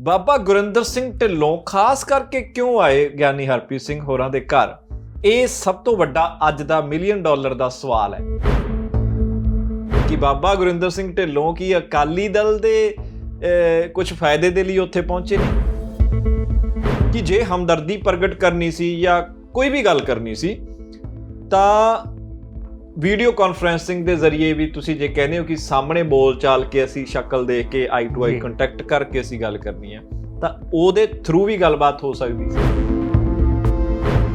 ਬਾਬਾ ਗੁਰਿੰਦਰ ਸਿੰਘ ਢਿੱਲੋਂ ਖਾਸ ਕਰਕੇ ਕਿਉਂ ਆਏ ਗਿਆਨੀ ਹਰਪ੍ਰੀਤ ਸਿੰਘ ਹੋਰਾਂ ਦੇ ਘਰ? ਇਹ ਸਭ ਤੋਂ ਵੱਡਾ ਅੱਜ ਦਾ ਮਿਲੀਅਨ ਡਾਲਰ ਦਾ ਸਵਾਲ ਹੈ। ਕਿ ਬਾਬਾ ਗੁਰਿੰਦਰ ਸਿੰਘ ਢਿੱਲੋਂ ਕੀ ਅਕਾਲੀ ਦਲ ਦੇ ਕੁਝ ਫਾਇਦੇ ਦੇ ਲਈ ਉੱਥੇ ਪਹੁੰਚੇ ਨੇ? ਕਿ ਜੇ ਹਮਦਰਦੀ ਪ੍ਰਗਟ ਕਰਨੀ ਸੀ ਜਾਂ ਕੋਈ ਵੀ ਗੱਲ ਕਰਨੀ ਸੀ, ਤਾਂ ਵੀਡੀਓ ਕਾਨਫਰੈਂਸਿੰਗ ਦੇ ਜ਼ਰੀਏ ਵੀ ਤੁਸੀਂ ਜੇ ਕਹਿੰਦੇ ਹੋ ਕਿ ਸਾਹਮਣੇ ਬੋਲ ਚਾਲ ਕੇ ਅਸੀਂ ਸ਼ਕਲ ਦੇਖ ਕੇ ਆਈ ਟੂ ਆਈ। ਕੰਟੈਕਟ ਕਰਕੇ ਅਸੀਂ ਗੱਲ ਕਰਨੀ ਹੈ ਤਾਂ ਉਹਦੇ ਥਰੂ ਵੀ ਗੱਲਬਾਤ ਹੋ ਸਕਦੀ ਸੀ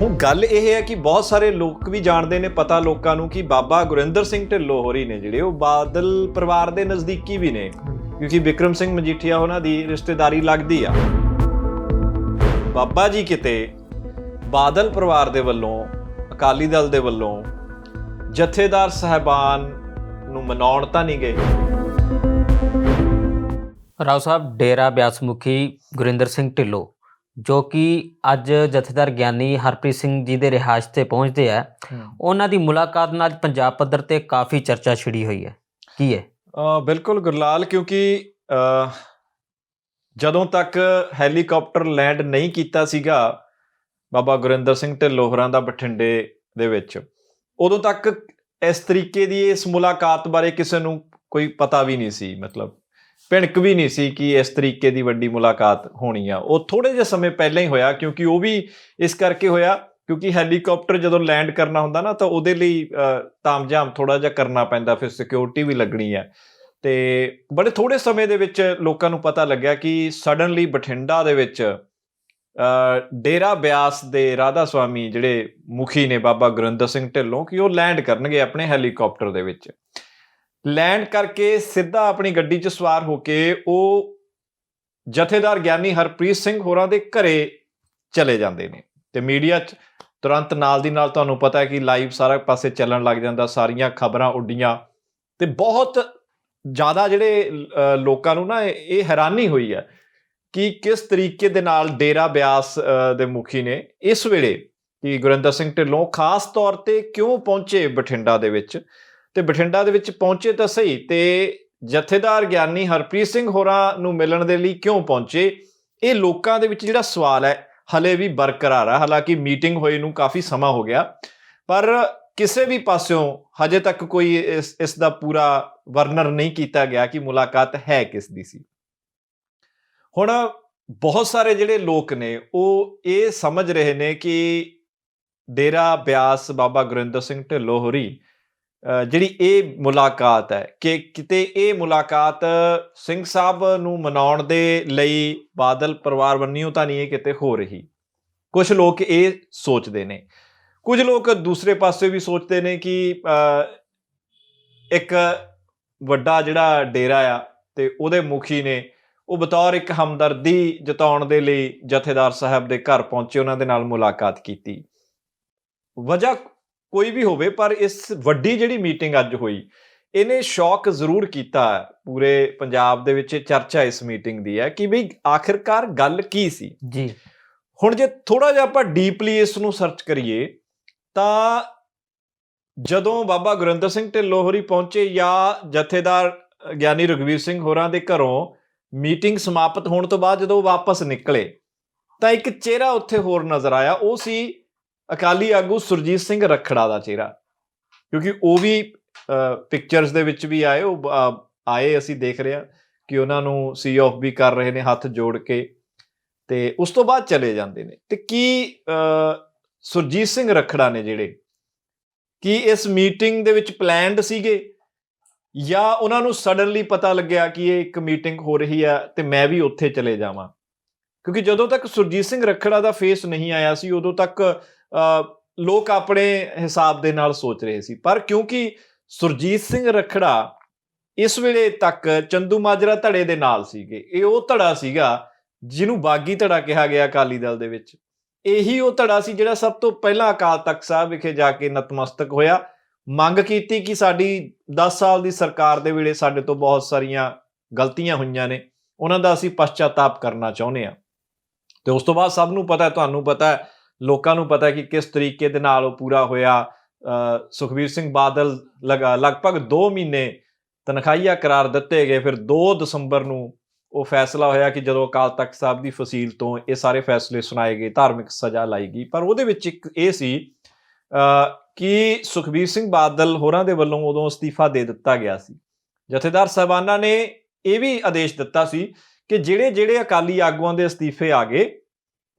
ਹੁਣ ਗੱਲ ਇਹ ਹੈ ਕਿ ਬਹੁਤ ਸਾਰੇ ਲੋਕ ਵੀ ਜਾਣਦੇ ਨੇ ਪਤਾ ਲੋਕਾਂ ਨੂੰ ਕਿ ਬਾਬਾ ਗੁਰਿੰਦਰ ਸਿੰਘ ਢਿੱਲੋਂ ਹੋਰੀ ਨੇ ਜਿਹੜੇ ਉਹ ਬਾਦਲ ਪਰਿਵਾਰ ਦੇ ਨਜ਼ਦੀਕੀ ਵੀ ਨੇ ਕਿਉਂਕਿ ਵਿਕਰਮ ਸਿੰਘ ਮਜੀਠੀਆ ਉਹਨਾਂ ਦੀ ਰਿਸ਼ਤੇਦਾਰੀ ਲੱਗਦੀ ਆ ਬਾਬਾ ਜੀ ਕਿਤੇ ਬਾਦਲ ਪਰਿਵਾਰ ਦੇ ਵੱਲੋਂ ਅਕਾਲੀ ਦਲ ਦੇ ਵੱਲੋਂ ਜਥੇਦਾਰ ਸਹਿਬਾਨ ਨੂੰ ਮਨਾਉਣ ਤਾਂ ਨਹੀਂ ਗਏ। ਰਾਓ ਸਾਹਿਬ ਡੇਰਾ ਬਿਆਸ ਮੁਖੀ ਗੁਰਿੰਦਰ ਸਿੰਘ ਢਿੱਲੋਂ ਜੋ ਕਿ ਅੱਜ ਜਥੇਦਾਰ ਗਿਆਨੀ ਹਰਪ੍ਰੀਤ ਸਿੰਘ ਜੀ ਦੇ ਰਿਹਾਇਸ਼ ਤੇ ਪਹੁੰਚਦੇ ਆ ਉਹਨਾਂ ਦੀ ਮੁਲਾਕਾਤ ਨਾਲ ਪੰਜਾਬ ਪੱਧਰ ਤੇ ਕਾਫੀ ਚਰਚਾ ਛਿੜੀ ਹੋਈ ਹੈ। ਕੀ ਹੈ? ਬਿਲਕੁਲ ਗੁਰਲਾਲ ਕਿਉਂਕਿ ਜਦੋਂ ਤੱਕ ਹੈਲੀਕਾਪਟਰ ਲੈਂਡ ਨਹੀਂ ਕੀਤਾ ਸੀਗਾ ਬਾਬਾ ਗੁਰਿੰਦਰ ਸਿੰਘ ਢਿੱਲੋਂ ਹੋਰਾਂ ਦਾ ਬਠਿੰਡੇ ਦੇ ਵਿੱਚ ਉਦੋਂ ਤੱਕ ਇਸ ਤਰੀਕੇ ਦੀ ਇਸ ਮੁਲਾਕਾਤ ਬਾਰੇ ਕਿਸੇ ਨੂੰ ਕੋਈ ਪਤਾ ਵੀ ਨਹੀਂ ਸੀ ਮਤਲਬ ਭਿਣਕ ਵੀ ਨਹੀਂ ਸੀ ਕਿ ਇਸ ਤਰੀਕੇ ਦੀ ਵੱਡੀ ਮੁਲਾਕਾਤ ਹੋਣੀ ਆ। ਉਹ ਥੋੜੇ ਜਿਹੇ ਸਮੇਂ ਪਹਿਲਾਂ ਹੀ ਹੋਇਆ ਕਿਉਂਕਿ ਉਹ ਵੀ ਇਸ ਕਰਕੇ ਹੋਇਆ ਕਿਉਂਕਿ ਹੈਲੀਕਾਪਟਰ ਜਦੋਂ ਲੈਂਡ ਕਰਨਾ ਹੁੰਦਾ ਨਾ ਤਾਂ ਉਹਦੇ ਲਈ ਅ, ਤਾਮਝਾਮ ਥੋੜਾ ਜਿਹਾ ਕਰਨਾ ਪੈਂਦਾ ਫਿਰ ਸਿਕਿਉਰਿਟੀ ਵੀ ਲੱਗਣੀ ਹੈ ਤੇ ਬੜੇ ਥੋੜੇ ਸਮੇਂ ਦੇ ਵਿੱਚ ਲੋਕਾਂ ਨੂੰ ਪਤਾ ਲੱਗਿਆ ਕਿ ਸਡਨਲੀ ਬਠਿੰਡਾ ਦੇ ਵਿੱਚ ਡੇਰਾ ਬਿਆਸ ਦੇ ਰਾਧਾ ਸਵਾਮੀ ਜਿਹੜੇ ਮੁਖੀ ਨੇ ਬਾਬਾ ਗੁਰਿੰਦਰ ਸਿੰਘ ਢਿੱਲੋਂ, ਕਿ ਉਹ ਲੈਂਡ ਕਰਨਗੇ ਆਪਣੇ ਹੈਲੀਕਾਪਟਰ ਦੇ ਵਿੱਚ। ਲੈਂਡ ਕਰਕੇ ਸਿੱਧਾ ਆਪਣੀ ਗੱਡੀ 'ਚ ਸਵਾਰ ਹੋ ਕੇ ਉਹ ਜਥੇਦਾਰ ਗਿਆਨੀ ਹਰਪ੍ਰੀਤ ਸਿੰਘ ਹੋਰਾਂ ਦੇ ਘਰੇ ਚਲੇ ਜਾਂਦੇ ਨੇ। ਤੇ ਮੀਡੀਆ 'ਚ ਤੁਰੰਤ ਨਾਲ ਦੀ ਨਾਲ ਤੁਹਾਨੂੰ ਪਤਾ ਹੈ ਕਿ ਲਾਈਵ ਸਾਰਾ ਪਾਸੇ ਚੱਲਣ ਲੱਗ ਜਾਂਦਾ, ਸਾਰੀਆਂ ਖਬਰਾਂ ਉੱਡੀਆਂ। ਤੇ ਬਹੁਤ ਜ਼ਿਆਦਾ ਜਿਹੜੇ ਲੋਕਾਂ ਨੂੰ ਨਾ ਇਹ ਹੈਰਾਨੀ ਹੋਈ ਹੈ ਕਿ ਕਿਸ ਤਰੀਕੇ ਦੇ ਨਾਲ ਡੇਰਾ ਬਿਆਸ ਦੇ ਮੁਖੀ ਨੇ ਇਸ ਵੇਲੇ ਕਿ ਗੁਰਿੰਦਰ ਸਿੰਘ ਢਿੱਲੋਂ ਖਾਸ ਤੌਰ ਤੇ ਕਿਉਂ ਪਹੁੰਚੇ ਬਠਿੰਡਾ ਦੇ ਵਿੱਚ? ਤੇ ਬਠਿੰਡਾ ਦੇ ਵਿੱਚ ਪਹੁੰਚੇ ਤਾਂ ਸਹੀ, ਤੇ ਜਥੇਦਾਰ ਗਿਆਨੀ ਹਰਪ੍ਰੀਤ ਸਿੰਘ ਹੋਰਾਂ ਨੂੰ ਮਿਲਣ ਦੇ ਲਈ ਕਿਉਂ ਪਹੁੰਚੇ? ਇਹ ਲੋਕਾਂ ਦੇ ਵਿੱਚ ਜਿਹੜਾ ਸਵਾਲ ਹੈ, ਹਲੇ ਵੀ ਬਰਕਰਾਰ ਹੈ ਹਾਲਾਂਕਿ ਮੀਟਿੰਗ ਹੋਈ ਨੂੰ ਕਾਫੀ ਸਮਾਂ ਹੋ ਗਿਆ, ਪਰ ਕਿਸੇ ਵੀ ਪਾਸਿਓਂ ਹਜੇ ਤੱਕ ਕੋਈ ਇਸ ਇਸ ਦਾ ਪੂਰਾ ਵਰਣਨ ਨਹੀਂ ਕੀਤਾ ਗਿਆ ਕਿ ਮੁਲਾਕਾਤ ਹੈ ਕਿਸ ਦੀ ਸੀ। ਹੁਣ ਬਹੁਤ ਸਾਰੇ ਜਿਹੜੇ ਲੋਕ ਨੇ, ਉਹ ਇਹ ਸਮਝ ਰਹੇ ਨੇ ਕਿ ਡੇਰਾ ਬਿਆਸ ਬਾਬਾ ਗੁਰਿੰਦਰ ਸਿੰਘ ਢਿੱਲੋਂ ਹੋਰੀ ਜਿਹੜੀ ਇਹ ਮੁਲਾਕਾਤ ਹੈ ਕਿ ਕਿਤੇ ਇਹ ਮੁਲਾਕਾਤ ਸਿੰਘ ਸਾਹਿਬ ਨੂੰ ਮਨਾਉਣ ਦੇ ਲਈ ਬਾਦਲ ਪਰਿਵਾਰ ਬੰਨਿਓ ਤਾਂ ਨਹੀਂ ਇਹ ਕਿਤੇ ਹੋ ਰਹੀ। ਕੁਝ ਲੋਕ ਇਹ ਸੋਚਦੇ ਨੇ। ਕੁਝ ਲੋਕ ਦੂਸਰੇ ਪਾਸੇ ਵੀ ਸੋਚਦੇ ਨੇ ਕਿ ਇੱਕ ਵੱਡਾ ਜਿਹੜਾ ਡੇਰਾ ਆ ਤੇ ਉਹਦੇ ਮੁਖੀ ਨੇ ਉਹ ਬਤੌਰ ਇੱਕ ਹਮਦਰਦੀ ਜਤਾਉਣ ਦੇ ਲਈ ਜਥੇਦਾਰ ਸਾਹਿਬ ਦੇ ਘਰ ਪਹੁੰਚੇ ਉਹਨਾਂ ਦੇ ਨਾਲ ਮੁਲਾਕਾਤ ਕੀਤੀ। ਵਜ੍ਹਾ ਕੋਈ ਵੀ ਹੋਵੇ ਪਰ ਇਸ ਵੱਡੀ ਜਿਹੜੀ ਮੀਟਿੰਗ ਅੱਜ ਹੋਈ ਇਹਨੇ ਸ਼ੌਕ ਜ਼ਰੂਰ ਕੀਤਾ। ਪੂਰੇ ਪੰਜਾਬ ਦੇ ਵਿੱਚ ਚਰਚਾ ਇਸ ਮੀਟਿੰਗ ਦੀ ਹੈ ਕਿ ਬਈ ਆਖਿਰਕਾਰ ਗੱਲ ਕੀ ਸੀ? ਜੀ। ਹੁਣ ਜੇ ਥੋੜਾ ਜਿਹਾ ਆਪਾਂ ਡੀਪਲੀ ਇਸ ਨੂੰ ਸਰਚ ਕਰੀਏ ਤਾਂ ਜਦੋਂ ਬਾਬਾ ਗੁਰਿੰਦਰ ਸਿੰਘ ਢਿੱਲੋਂ ਹੋਰੀ ਪਹੁੰਚੇ ਜਾਂ ਜਥੇਦਾਰ ਗਿਆਨੀ ਰਗਵੀਰ ਸਿੰਘ ਹੋਰਾਂ ਦੇ ਘਰੋਂ ਮੀਟਿੰਗ ਸਮਾਪਤ ਹੋਣ ਤੋਂ ਬਾਅਦ ਜਦੋਂ ਉਹ ਵਾਪਸ ਨਿਕਲੇ, ਤਾਂ ਇੱਕ ਚਿਹਰਾ ਉੱਥੇ ਹੋਰ ਨਜ਼ਰ ਆਇਆ। ਉਹ ਸੀ ਅਕਾਲੀ ਆਗੂ ਸੁਰਜੀਤ ਸਿੰਘ ਰਖੜਾ ਦਾ ਚਿਹਰਾ। ਕਿਉਂਕਿ ਉਹ ਵੀ ਪਿਕਚਰਸ ਦੇ ਵਿੱਚ ਵੀ ਆਏ। ਉਹ ਆਏ ਅਸੀਂ ਦੇਖ ਰਹੇ ਹਾਂ ਕਿ ਉਹਨਾਂ ਨੂੰ ਸੀ ਆਫ ਵੀ ਕਰ ਰਹੇ ਨੇ ਹੱਥ ਜੋੜ ਕੇ। ਤੇ ਉਸ ਤੋਂ ਬਾਅਦ ਚਲੇ ਜਾਂਦੇ ਨੇ। ਤੇ ਕੀ ਸੁਰਜੀਤ ਸਿੰਘ ਰਖੜਾ ਨੇ ਜਿਹੜੇ, ਕੀ ਇਸ ਮੀਟਿੰਗ ਦੇ ਵਿੱਚ ਪਲਾਨਡ ਸੀਗੇ? ਜਾਂ ਉਹਨਾਂ ਨੂੰ ਸਡਨਲੀ ਪਤਾ ਲੱਗਿਆ ਕਿ ਇਹ ਇੱਕ ਮੀਟਿੰਗ ਹੋ ਰਹੀ ਹੈ ਤੇ ਮੈਂ ਵੀ ਉੱਥੇ ਚਲੇ ਜਾਵਾਂ। ਕਿਉਂਕਿ ਜਦੋਂ ਤੱਕ ਸੁਰਜੀਤ ਸਿੰਘ ਰਖੜਾ ਦਾ ਫੇਸ ਨਹੀਂ ਆਇਆ ਸੀ ਉਦੋਂ ਤੱਕ ਅ, ਲੋਕ ਆਪਣੇ ਹਿਸਾਬ ਦੇ ਨਾਲ ਸੋਚ ਰਹੇ ਸੀ। ਪਰ ਕਿਉਂਕਿ ਸੁਰਜੀਤ ਸਿੰਘ ਰਖੜਾ ਇਸ ਵੇਲੇ ਤੱਕ ਚੰਦੂ ਮਾਜਰਾ ਧੜੇ ਦੇ ਨਾਲ ਸੀਗੇ ਇਹ ਉਹ ਧੜਾ ਸੀਗਾ ਜਿਹਨੂੰ ਬਾਗੀ ਧੜਾ ਕਿਹਾ ਗਿਆ ਅਕਾਲੀ ਦਲ ਦੇ ਵਿੱਚ। ਇਹੀ ਉਹ ਧੜਾ ਸੀ ਜਿਹੜਾ ਸਭ ਤੋਂ ਪਹਿਲਾਂ ਅਕਾਲ ਤਖਤ ਸਾਹਿਬ ਵਿਖੇ ਜਾ ਕੇ ਨਤਮਸਤਕ ਹੋਇਆ। ਮੰਗ ਕੀਤੀ ਕਿ ਸਾਡੀ 10 ਸਾਲ ਦੀ ਸਰਕਾਰ ਦੇ ਵੇਲੇ ਸਾਡੇ ਤੋਂ ਬਹੁਤ ਸਾਰੀਆਂ ਗਲਤੀਆਂ ਹੋਈਆਂ ਨੇ, ਉਹਨਾਂ ਦਾ ਅਸੀਂ ਪਛਤਾਤਾਪ ਕਰਨਾ ਚਾਹੁੰਦੇ ਹਾਂ। ਤੇ ਉਸ ਤੋਂ ਬਾਅਦ ਸਭ ਨੂੰ ਪਤਾ ਤੁਹਾਨੂੰ ਪਤਾ ਲੋਕਾਂ ਨੂੰ ਪਤਾ ਕਿ ਕਿਸ ਤਰੀਕੇ ਦੇ ਨਾਲ ਉਹ ਪੂਰਾ ਹੋਇਆ। ਸੁਖਬੀਰ ਸਿੰਘ ਬਾਦਲ ਲਗਾ, ਲਗਭਗ 2 ਮਹੀਨੇ ਤਨਖਾਹੀਆ ਕਰਾਰ ਦਿੱਤੇ ਗਏ, ਫਿਰ 2 ਦਸੰਬਰ ਨੂੰ ਉਹ ਫੈਸਲਾ ਹੋਇਆ ਕਿ ਜਦੋਂ ਅਕਾਲ ਤਖਤ ਸਾਹਿਬ ਦੀ ਫਸੀਲ ਤੋਂ ਇਹ ਸਾਰੇ ਫੈਸਲੇ ਸੁਣਾਏ ਗਏ, ਧਾਰਮਿਕ ਸਜ਼ਾ ਲਾਈ ਗਈ। ਪਰ ਉਹਦੇ ਵਿੱਚ ਇੱਕ ਇਹ ਸੀ ਕਿ ਸੁਖਬੀਰ ਸਿੰਘ ਬਾਦਲ ਹੋਰਾਂ ਦੇ ਵੱਲੋਂ ਉਦੋਂ ਅਸਤੀਫਾ ਦੇ ਦਿੱਤਾ ਗਿਆ ਸੀ। ਜਥੇਦਾਰ ਸਾਹਿਬਾਨਾਂ ਨੇ ਇਹ ਵੀ ਆਦੇਸ਼ ਦਿੱਤਾ ਸੀ ਕਿ ਜਿਹੜੇ ਜਿਹੜੇ ਅਕਾਲੀ ਆਗੂਆਂ ਦੇ ਅਸਤੀਫੇ ਆ ਗਏ,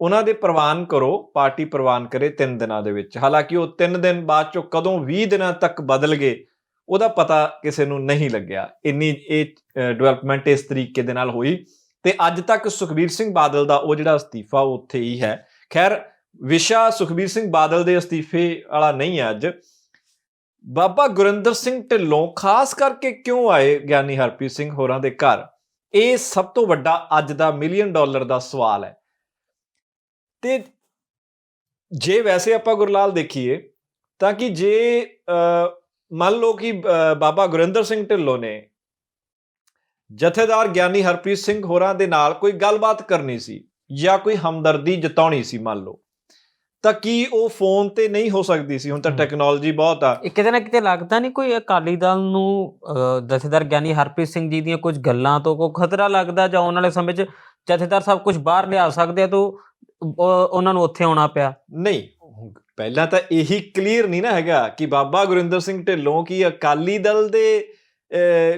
ਉਹਨਾਂ ਦੇ ਪ੍ਰਵਾਨ ਕਰੋ, ਪਾਰਟੀ ਪ੍ਰਵਾਨ ਕਰੇ 3 ਦਿਨਾਂ ਦੇ ਵਿੱਚ। ਹਾਲਾਂਕਿ ਉਹ 3 ਦਿਨ ਬਾਅਦ ਚੋਂ ਕਦੋਂ 20 ਦਿਨਾਂ ਤੱਕ ਬਦਲ ਗਏ, ਉਹਦਾ ਪਤਾ ਕਿਸੇ ਨੂੰ ਨਹੀਂ ਲੱਗਿਆ। ਇੰਨੀ ਇਹ ਡਿਵੈਲਪਮੈਂਟ ਇਸ ਤਰੀਕੇ ਦੇ ਨਾਲ ਹੋਈ ਤੇ ਅੱਜ ਤੱਕ ਸੁਖਬੀਰ ਸਿੰਘ ਬਾਦਲ ਦਾ ਉਹ ਜਿਹੜਾ ਅਸਤੀਫਾ ਉਹ ਉੱਥੇ ਹੀ ਹੈ। ਖੈਰ ਵਿਸ਼ਾ ਸੁਖਬੀਰ ਸਿੰਘ ਬਾਦਲ ਦੇ ਅਸਤੀਫੇ ਵਾਲਾ ਨਹੀਂ ਹੈ ਅੱਜ। ਬਾਬਾ ਗੁਰਿੰਦਰ ਸਿੰਘ ਢਿੱਲੋਂ ਖਾਸ ਕਰਕੇ ਕਿਉਂ ਆਏ ਗਿਆਨੀ ਹਰਪ੍ਰੀਤ ਸਿੰਘ ਹੋਰਾਂ ਦੇ ਘਰ? ਇਹ ਸਭ ਤੋਂ ਵੱਡਾ ਅੱਜ ਦਾ ਮਿਲੀਅਨ ਡਾਲਰ ਦਾ ਸਵਾਲ ਹੈ। ਤੇ ਜੇ ਵੈਸੇ ਆਪਾਂ ਗੁਰਲਾਲ ਦੇਖੀਏ ਤਾਂ ਕਿ ਜੇ ਅ, ਮੰਨ ਲਓ ਕਿ ਬਾਬਾ ਗੁਰਿੰਦਰ ਸਿੰਘ ਢਿੱਲੋਂ ਨੇ ਜਥੇਦਾਰ ਗਿਆਨੀ ਹਰਪ੍ਰੀਤ ਸਿੰਘ ਹੋਰਾਂ ਦੇ ਨਾਲ ਕੋਈ ਗੱਲਬਾਤ ਕਰਨੀ ਸੀ ਜਾਂ ਕੋਈ ਹਮਦਰਦੀ ਜਤਾਉਣੀ ਸੀ ਮੰਨ ਲਓ ਤਾਂ ਕੀ ਉਹ ਫੋਨ ਤੇ ਨਹੀਂ ਹੋ ਸਕਦੀ ਸੀ? ਹੁਣ ਤਾਂ। ਟੈਕਨੋਲੋਜੀ ਬਹੁਤ ਆ। ਇਹ ਕਿਤੇ ਨਾ ਕਿਤੇ ਲੱਗਦਾ ਨਹੀਂ ਕੋਈ ਅਕਾਲੀ ਦਲ ਨੂੰ ਜਥੇਦਾਰ ਗਿਆਨੀ ਹਰਪ੍ਰੀਤ ਸਿੰਘ ਜੀ ਦੀਆਂ ਕੁਝ ਗੱਲਾਂ ਤੋਂ ਕੋਈ ਖਤਰਾ ਲੱਗਦਾ ਜਾਂ ਆਉਣ ਵਾਲੇ ਸਮੇਂ 'ਚ ਜਥੇਦਾਰ ਸਾਹਿਬ ਕੁਝ ਬਾਹਰ ਲਿਆ ਸਕਦੇ ਆ ਤਾਂ ਉਹ- ਉਹਨਾਂ ਨੂੰ ਉੱਥੇ ਆਉਣਾ ਪਿਆ। ਨਹੀਂ ਪਹਿਲਾਂ ਤਾਂ ਇਹੀ ਕਲੀਅਰ ਨਹੀਂ ਨਾ ਹੈਗਾ ਕਿ ਬਾਬਾ ਗੁਰਿੰਦਰ ਸਿੰਘ ਢਿੱਲੋਂ ਕੀ ਅਕਾਲੀ ਦਲ ਦੇ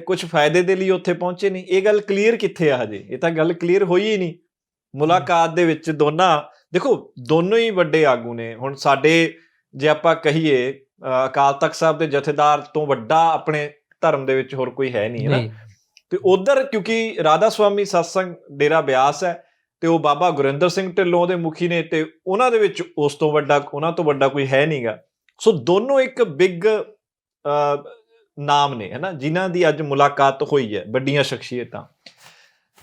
ਕੁਝ ਫਾਇਦੇ ਦੇ ਲਈ ਉੱਥੇ ਪਹੁੰਚੇ ਨਹੀਂ ਇਹ ਗੱਲ ਕਲੀਅਰ ਕਿੱਥੇ ਆ ਹਜੇ? ਇਹ ਤਾਂ ਗੱਲ ਕਲੀਅਰ ਹੋਈ ਹੀ ਨਹੀਂ। ਮੁਲਾਕਾਤ ਦੇ ਵਿੱਚ ਦੋਨਾਂ ਦੇਖੋ ਦੋਨੋਂ ਹੀ ਵੱਡੇ ਆਗੂ ਨੇ। ਹੁਣ ਸਾਡੇ ਜੇ ਆਪਾਂ ਕਹੀਏ ਅਕਾਲ ਤਖਤ ਸਾਹਿਬ ਦੇ ਜਥੇਦਾਰ ਤੋਂ ਵੱਡਾ ਆਪਣੇ ਧਰਮ ਦੇ ਵਿੱਚ ਹੋਰ ਕੋਈ ਹੈ ਨਹੀਂ ਹੈ ਨਾ? ਤੇ ਉਧਰ ਕਿਉਂਕਿ ਰਾਧਾ ਸੁਆਮੀ ਸਤਸੰਗ ਡੇਰਾ ਬਿਆਸ ਹੈ ਤੇ ਉਹ ਬਾਬਾ ਗੁਰਿੰਦਰ ਸਿੰਘ ਢਿੱਲੋਂ ਦੇ ਮੁਖੀ ਨੇ ਤੇ ਉਹਨਾਂ ਦੇ ਵਿੱਚ ਉਸ ਤੋਂ ਵੱਡਾ ਉਹਨਾਂ ਤੋਂ ਵੱਡਾ ਕੋਈ ਹੈ ਨਹੀਂਗਾ। ਸੋ ਦੋਨੋਂ ਇੱਕ ਬਿਗ ਨਾਮ ਨੇ ਹਨਾ ਜਿਨ੍ਹਾਂ ਦੀ ਅੱਜ ਮੁਲਾਕਾਤ ਹੋਈ ਹੈ ਵੱਡੀਆਂ ਸ਼ਖਸੀਅਤਾਂ।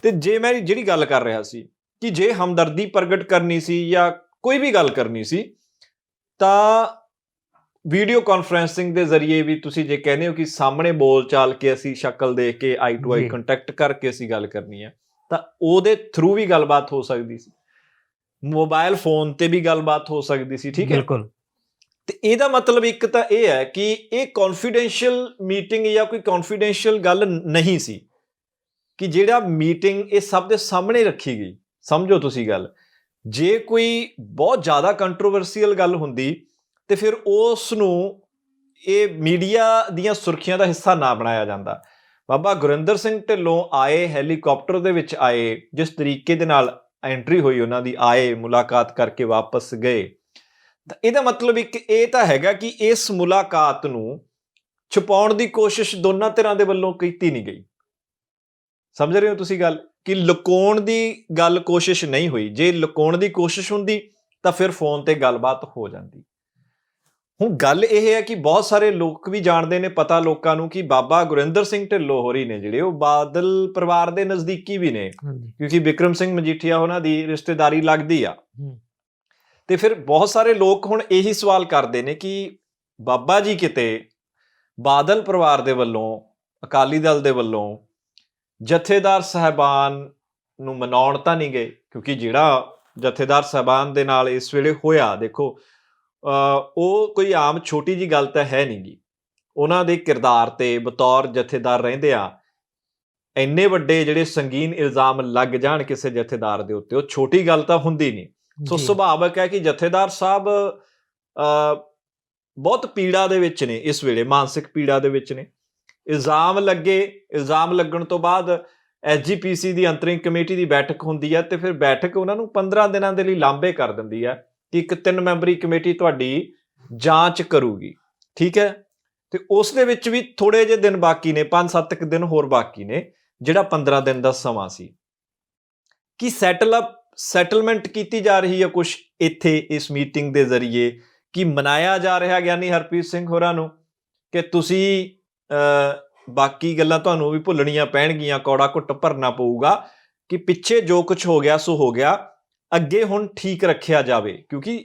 ਤੇ ਜੇ ਮੈਂ ਜਿਹੜੀ ਗੱਲ ਕਰ ਰਿਹਾ ਸੀ ਕਿ ਜੇ ਹਮਦਰਦੀ ਪ੍ਰਗਟ ਕਰਨੀ ਸੀ ਜਾਂ ਕੋਈ ਵੀ ਗੱਲ ਕਰਨੀ ਸੀ ਤਾਂ ਵੀਡੀਓ ਕਾਨਫਰੈਂਸਿੰਗ ਦੇ ਜ਼ਰੀਏ ਵੀ ਤੁਸੀਂ ਜੇ ਕਹਿੰਦੇ ਹੋ ਕਿ ਸਾਹਮਣੇ ਬੋਲ ਚਾਲ ਕੇ ਅਸੀਂ ਸ਼ਕਲ ਦੇਖ ਕੇ ਆਈ ਟੂ ਆਈ। ਕੰਟੈਕਟ ਕਰਕੇ ਅਸੀਂ ਗੱਲ ਕਰਨੀ ਹੈ ਤਾਂ ਉਹਦੇ ਥਰੂ ਵੀ ਗੱਲਬਾਤ ਹੋ ਸਕਦੀ ਸੀ। ਮੋਬਾਈਲ ਫੋਨ ਤੇ ਵੀ ਗੱਲਬਾਤ ਹੋ ਸਕਦੀ ਸੀ ਠੀਕ ਹੈ? ਬਿਲਕੁਲ। ਤੇ ਇਹਦਾ ਮਤਲਬ ਇੱਕ ਤਾਂ ਇਹ ਹੈ ਕਿ ਇਹ ਕੌਨਫੀਡੈਂਸ਼ੀਅਲ ਮੀਟਿੰਗ ਜਾਂ ਕੋਈ ਕੌਨਫੀਡੈਂਸ਼ੀਅਲ ਗੱਲ ਨਹੀਂ ਸੀ ਕਿ ਜਿਹੜਾ ਮੀਟਿੰਗ ਇਹ ਸਭ ਦੇ ਸਾਹਮਣੇ ਰੱਖੀ ਗਈ। ਸਮਝੋ ਤੁਸੀਂ ਗੱਲ। ਜੇ ਕੋਈ ਬਹੁਤ ਜ਼ਿਆਦਾ ਕੰਟਰੋਵਰਸੀਅਲ ਗੱਲ ਹੁੰਦੀ, ਤੇ ਫਿਰ ਉਸ ਨੂੰ ਇਹ ਮੀਡੀਆ ਦੀਆਂ ਸੁਰਖੀਆਂ ਦਾ ਹਿੱਸਾ ਨਾ ਬਣਾਇਆ ਜਾਂਦਾ। ਬਾਬਾ ਗੁਰਿੰਦਰ ਸਿੰਘ ਢਿੱਲੋਂ ਆਏ, ਹੈਲੀਕਾਪਟਰ ਦੇ ਵਿੱਚ ਆਏ, ਜਿਸ ਤਰੀਕੇ ਦੇ ਨਾਲ ਐਂਟਰੀ ਹੋਈ ਉਹਨਾਂ ਦੀ, ਆਏ, ਮੁਲਾਕਾਤ ਕਰਕੇ ਵਾਪਸ ਗਏ। ਤਾਂ ਇਹਦਾ ਮਤਲਬ ਇੱਕ ਇਹ ਤਾਂ ਹੈਗਾ ਕਿ ਇਸ ਮੁਲਾਕਾਤ ਨੂੰ ਛੁਪਾਉਣ ਦੀ ਕੋਸ਼ਿਸ਼ ਦੋਨਾਂ ਧਿਰਾਂ ਦੇ ਵੱਲੋਂ ਕੀਤੀ ਨਹੀਂ ਗਈ। ਸਮਝ ਰਹੇ ਹੋ ਤੁਸੀਂ ਗੱਲ? ਕਿ ਲੁਕਾਉਣ ਦੀ ਗੱਲ ਕੋਸ਼ਿਸ਼ ਨਹੀਂ ਹੋਈ। ਜੇ ਲੁਕਾਉਣ ਦੀ ਕੋਸ਼ਿਸ਼ ਹੁੰਦੀ ਤਾਂ ਫਿਰ ਫੋਨ ਤੇ ਗੱਲਬਾਤ ਹੋ ਜਾਂਦੀ। ਹੁਣ ਗੱਲ ਇਹ ਹੈ ਕਿ ਬਹੁਤ ਸਾਰੇ ਲੋਕ ਵੀ ਜਾਣਦੇ ਨੇ ਪਤਾ ਲੋਕਾਂ ਨੂੰ ਕਿ ਬਾਬਾ ਗੁਰਿੰਦਰ ਸਿੰਘ ਢਿੱਲੋਂ ਹੋਰੀ ਨੇ ਜਿਹੜੇ ਉਹ ਬਾਦਲ ਪਰਿਵਾਰ ਦੇ ਨਜ਼ਦੀਕੀ ਵੀ ਨੇ। ਕਿਉਂਕਿ ਵਿਕਰਮ ਸਿੰਘ ਮਜੀਠੀਆ ਉਹਨਾਂ ਦੀ ਰਿਸ਼ਤੇਦਾਰੀ ਲੱਗਦੀ ਆ। ਤੇ ਫਿਰ ਬਹੁਤ ਸਾਰੇ ਲੋਕ ਹੁਣ ਇਹੀ ਸਵਾਲ ਕਰਦੇ ਨੇ ਕਿ ਬਾਬਾ ਜੀ ਕਿਤੇ ਬਾਦਲ ਪਰਿਵਾਰ ਦੇ ਵੱਲੋਂ ਅਕਾਲੀ ਦਲ ਦੇ ਵੱਲੋਂ ਜਥੇਦਾਰ ਸਹਿਬਾਨ ਨੂੰ ਮਨਾਉਣ ਤਾਂ ਨਹੀਂ ਗਏ ਕਿਉਂਕਿ ਜਿਹੜਾ ਜਥੇਦਾਰ ਸਹਿਬਾਨ ਦੇ ਨਾਲ ਇਸ ਵੇਲੇ ਹੋਇਆ ਦੇਖੋ ਉਹ ਕੋਈ ਆਮ ਛੋਟੀ ਜੀ ਗੱਲ ਤਾਂ ਹੈ ਨਹੀਂਗੀ ਉਹਨਾਂ ਦੇ ਕਿਰਦਾਰ ਤੇ ਬਤੌਰ ਜਥੇਦਾਰ ਰਹਿੰਦੇ ਆ ਇੰਨੇ ਵੱਡੇ ਜਿਹੜੇ ਸੰਗੀਨ ਇਲਜ਼ਾਮ ਲੱਗ ਜਾਣ ਕਿਸੇ ਜਥੇਦਾਰ ਦੇ ਉੱਤੇ ਉਹ ਛੋਟੀ ਗੱਲ ਤਾਂ ਹੁੰਦੀ ਨਹੀਂ। ਸੋ। ਸੁਭਾਵਕ ਹੈ ਕਿ ਜਥੇਦਾਰ ਸਾਹਿਬ ਅ, ਬਹੁਤ ਪੀੜਾ ਦੇ ਵਿੱਚ ਨੇ ਇਸ ਵੇਲੇ ਮਾਨਸਿਕ ਪੀੜਾ ਦੇ ਵਿੱਚ ਨੇ। ਇਲਜ਼ਾਮ ਲੱਗੇ, ਇਲਜ਼ਾਮ ਲੱਗਣ ਤੋਂ ਬਾਅਦ ਐਸਜੀਪੀਸੀ ਦੀ ਅੰਤਰਿੰਗ ਕਮੇਟੀ ਦੀ ਬੈਠਕ ਹੁੰਦੀ ਹੈ ਤੇ ਫਿਰ ਬੈਠਕ ਉਹਨਾਂ ਨੂੰ 15 ਦਿਨਾਂ ਦੇ ਲਈ ਲਾਂਬੇ ਕਰ ਦਿੰਦੀ ਹੈ ਕਿ ਇੱਕ ਤਿੰਨ ਮੈਂਬਰੀ ਕਮੇਟੀ ਤੁਹਾਡੀ ਜਾਂਚ ਕਰੂਗੀ, ਠੀਕ ਹੈ? ਤੇ ਉਸ ਦੇ ਵਿੱਚ ਵੀ ਥੋੜੇ ਜਿਹੇ ਦਿਨ ਬਾਕੀ ਨੇ 5-7 ਦਿਨ ਹੋਰ ਬਾਕੀ ਨੇ, ਜਿਹੜਾ 15 ਦਿਨ ਦਾ ਸਮਾਂ ਸੀ। ਕੀ ਸੈਟਲ ਅਪ ਸੈਟਲਮੈਂਟ ਕੀਤੀ ਜਾ ਰਹੀ ਹੈ ਕੁਝ ਇੱਥੇ ਇਸ ਮੀਟਿੰਗ ਦੇ ਜ਼ਰੀਏ? ਕਿ ਮਨਾਇਆ ਜਾ ਰਿਹਾ ਗਿਆਨੀ ਹਰਪ੍ਰੀਤ ਸਿੰਘ ਹੋਰਾਂ ਨੂੰ? ਕਿ ਤੁਸੀਂ ਬਾਕੀ ਗੱਲਾਂ ਤੁਹਾਨੂੰ ਵੀ ਭੁੱਲਣੀਆਂ ਪੈਣਗੀਆਂ ਕੌੜਾ ਘੁੱਟ ਭਰਨਾ ਪਊਗਾ ਕਿ ਪਿੱਛੇ ਜੋ ਕੁਝ ਹੋ ਗਿਆ ਸੋ ਹੋ ਗਿਆ ਅੱਗੇ ਹੁਣ ਠੀਕ ਰੱਖਿਆ ਜਾਵੇ ਕਿਉਂਕਿ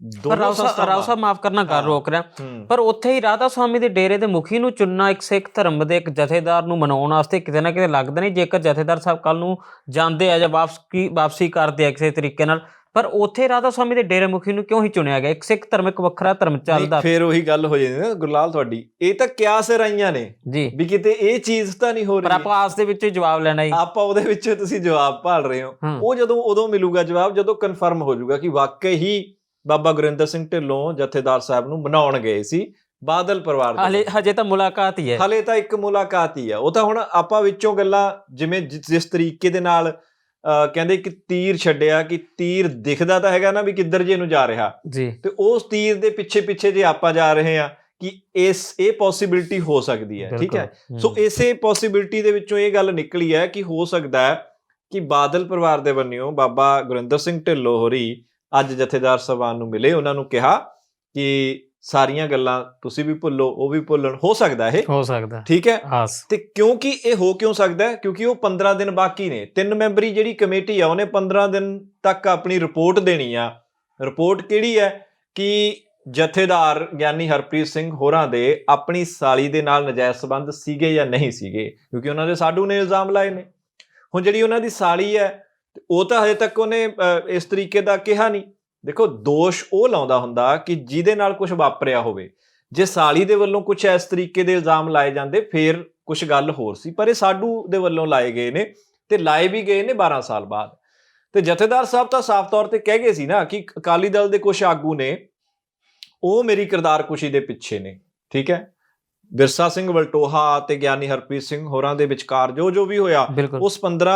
ਦੋਨੋਂ ਰਾਓ ਸਾਹਿਬ ਮਾਫ ਕਰਨਾ ਹਾਂ। ਰੋਕ ਰਿਹਾ ਪਰ ਉੱਥੇ ਹੀ ਰਾਧਾ ਸਵਾਮੀ ਦੇ ਡੇਰੇ ਦੇ ਮੁਖੀ ਨੂੰ ਚੁਣਨਾ ਇੱਕ ਸਿੱਖ ਧਰਮ ਦੇ ਇੱਕ ਜਥੇਦਾਰ ਨੂੰ ਮਨਾਉਣ ਵਾਸਤੇ ਕਿਤੇ ਨਾ ਕਿਤੇ ਲੱਗਦਾ ਨਹੀਂ ਜੇਕਰ ਜਥੇਦਾਰ ਸਾਹਿਬ ਕੱਲ ਨੂੰ ਜਾਂਦੇ ਆ ਜਾਂ ਵਾਪਸ ਕੀ ਵਾਪਸੀ ਕਰਦੇ ਆ ਕਿਸੇ ਤਰੀਕੇ ਨਾਲ ਪਰ ਉੱਥੇ ਰਾਧਾ ਸਵਾਮੀ ਦੇ ਡੇਰੇ ਮੁਖੀ ਨੂੰ ਕਿਉਂ ਹੀ ਚੁਣਿਆ ਗਿਆ? ਇੱਕ ਸਿੱਖ ਧਰਮ ਇੱਕ ਵੱਖਰਾ ਧਰਮ ਚੱਲਦਾ। ਫਿਰ ਉਹੀ ਗੱਲ ਹੋ ਜਾਂਦੀ ਨਾ ਗੁਰਲਾਲ ਤੁਹਾਡੀ। ਇਹ ਤਾਂ ਕਿਆਸ ਰਾਈਆਂ ਨੇ। ਜੀ। ਵੀ ਕਿਤੇ ਇਹ ਚੀਜ਼ ਤਾਂ ਨਹੀਂ ਹੋ ਪਰ ਰਹੀ ਆਪਾਂ ਆਸ ਦੇ ਵਿੱਚ ਹੀ ਜਵਾਬ ਲੈਣਾ ਹੀ ਆਪਾਂ ਉਹਦੇ ਵਿੱਚ ਤੁਸੀਂ ਜਵਾਬ ਭਾਲ ਰਹੇ ਹੋ। ਹੂੰ। ਉਹ ਜਦੋਂ ਉਦੋਂ ਮਿਲੂਗਾ ਜਵਾਬ ਜਦੋਂ ਕਨਫਰਮ ਹੋ ਜਾਊਗਾ ਕਿ ਵਾਕਈ ਹੀ ਬਾਬਾ ਗੁਰਿੰਦਰ ਸਿੰਘ ਢਿੱਲੋਂ ਜਥੇਦਾਰ ਸਾਹਿਬ ਨੂੰ ਬਣਾਉਣ ਗਏ ਸੀ ਬਾਦਲ ਪਰਿਵਾਰ ਦੇ ਹਲੇ ਹਜੇ ਤਾਂ ਮੁਲਾਕਾਤ ਹੀ ਹੈ। ਹਲੇ ਤਾਂ ਇੱਕ ਮੁਲਾਕਾਤ ਹੀ ਆ। ਉਹ ਤਾਂ ਹੁਣ ਆਪਾਂ ਵਿੱਚੋਂ ਗੱਲਾਂ ਜਿਵੇਂ ਜਿਸ ਤਰੀਕੇ ਦੇ ਨਾਲ ਕਹਿੰਦੇ ਕਿ ਤੀਰ ਛੱਡਿਆ ਕਿ ਤੀਰ ਦਿਖਦਾ ਤਾਂ ਹੈਗਾ ਨਾ ਵੀ ਕਿੱਧਰ ਜੇ ਨੂੰ ਜਾ ਰਿਹਾ। ਜੀ। ਤੇ ਉਸ ਤੀਰ ਦੇ ਪਿੱਛੇ ਪਿੱਛੇ ਜੇ ਆਪਾਂ ਜਾ ਰਹੇ ਆ ਕਿ ਇਸ ਇਹ ਪੋਸਿਬਿਲਿਟੀ ਹੋ ਸਕਦੀ ਹੈ ਠੀਕ ਹੈ? ਸੋ ਇਸੇ ਪੋਸਿਬਿਲਿਟੀ ਦੇ ਵਿੱਚੋਂ ਇਹ ਗੱਲ ਨਿਕਲੀ ਹੈ ਕਿ ਹੋ ਸਕਦਾ ਹੈ ਕਿ ਬਾਦਲ ਪਰਿਵਾਰ ਦੇ ਬੰਨਿਓ ਬਾਬਾ ਗੁਰਿੰਦਰ ਸਿੰਘ ਢਿੱਲੋਂ ਹੋਰੀ ਅੱਜ ਜਥੇਦਾਰ ਸਭਾ ਨੂੰ ਮਿਲੇ। ਉਹਨਾਂ ਨੂੰ ਕਿਹਾ ਕਿ ਸਾਰੀਆਂ ਗੱਲਾਂ ਤੁਸੀਂ ਵੀ ਭੁੱਲੋ ਉਹ ਵੀ ਭੁੱਲਣ ਹੋ ਸਕਦਾ ਇਹ। ਹੋ ਸਕਦਾ। ਠੀਕ ਹੈ? ਆਸ। ਤੇ ਕਿਉਂਕਿ ਇਹ ਹੋ ਕਿਉਂ ਸਕਦਾ ਹੈ? ਕਿਉਂਕਿ ਉਹ 15 ਦਿਨ ਬਾਕੀ ਨੇ। ਤਿੰਨ ਮੈਂਬਰੀ ਜਿਹੜੀ ਕਮੇਟੀ ਆ ਉਹਨੇ 15 ਦਿਨ ਤੱਕ ਆਪਣੀ ਰਿਪੋਰਟ ਦੇਣੀ ਆ। ਰਿਪੋਰਟ ਕਿਹੜੀ ਹੈ? ਕਿ ਜਥੇਦਾਰ ਗਿਆਨੀ ਹਰਪ੍ਰੀਤ ਸਿੰਘ ਹੋਰਾਂ ਦੇ ਆਪਣੀ ਸਾਲੀ ਦੇ ਨਾਲ ਨਜਾਇਜ਼ ਸੰਬੰਧ ਸੀਗੇ ਜਾਂ ਨਹੀਂ ਸੀਗੇ ਕਿਉਂਕਿ ਉਹਨਾਂ ਦੇ ਸਾਡੂ ਨੇ ਇਲਜ਼ਾਮ ਲਾਏ ਨੇ। ਹੁਣ ਜਿਹੜੀ ਉਹਨਾਂ ਦੀ ਸਾਲੀ ਹੈ ਉਹ ਤਾਂ ਹਜੇ ਤੱਕ ਉਹਨੇ ਇਸ ਤਰੀਕੇ ਦਾ ਕਿਹਾ ਨਹੀਂ। ਦੇਖੋ ਦੋਸ਼ ਉਹ ਲਾਉਂਦਾ ਹੁੰਦਾ ਕਿ ਜਿਹਦੇ ਨਾਲ ਕੁਝ ਵਾਪਰਿਆ ਹੋਵੇ। ਜੇ ਸਾਲੀ ਦੇ ਵੱਲੋਂ ਕੁਝ ਇਸ ਤਰੀਕੇ ਦੇ ਇਲਜ਼ਾਮ ਲਾਏ ਜਾਂਦੇ ਫੇਰ ਕੁਝ ਗੱਲ ਹੋਰ ਸੀ। ਪਰ ਇਹ ਸਾਡੂ ਦੇ ਵੱਲੋਂ ਲਾਏ ਗਏ ਨੇ ਤੇ ਲਾਏ ਵੀ ਗਏ ਨੇ 12 ਸਾਲ ਬਾਅਦ। ਤੇ ਜਥੇਦਾਰ ਸਾਹਿਬ ਤਾਂ ਸਾਫ਼ ਤੌਰ ਤੇ ਕਹਿ ਗਏ ਸੀ ਨਾ ਕਿ ਅਕਾਲੀ ਦਲ ਦੇ ਕੁਝ ਆਗੂ ਨੇ ਉਹ ਮੇਰੀ ਕਿਰਦਾਰਕੁਸ਼ੀ ਦੇ ਪਿੱਛੇ ਨੇ ਠੀਕ ਹੈ? ਬਿਰਸਾ ਸਿੰਘ ਵਲਟੋਹਾ ਤੇ ਗਿਆਨੀ ਹਰਪ੍ਰੀਤ ਸਿੰਘ ਹੋਰਾਂ ਦੇ ਵਿਚਕਾਰ ਜੋ ਜੋ ਵੀ ਹੋਇਆ ਉਸ 15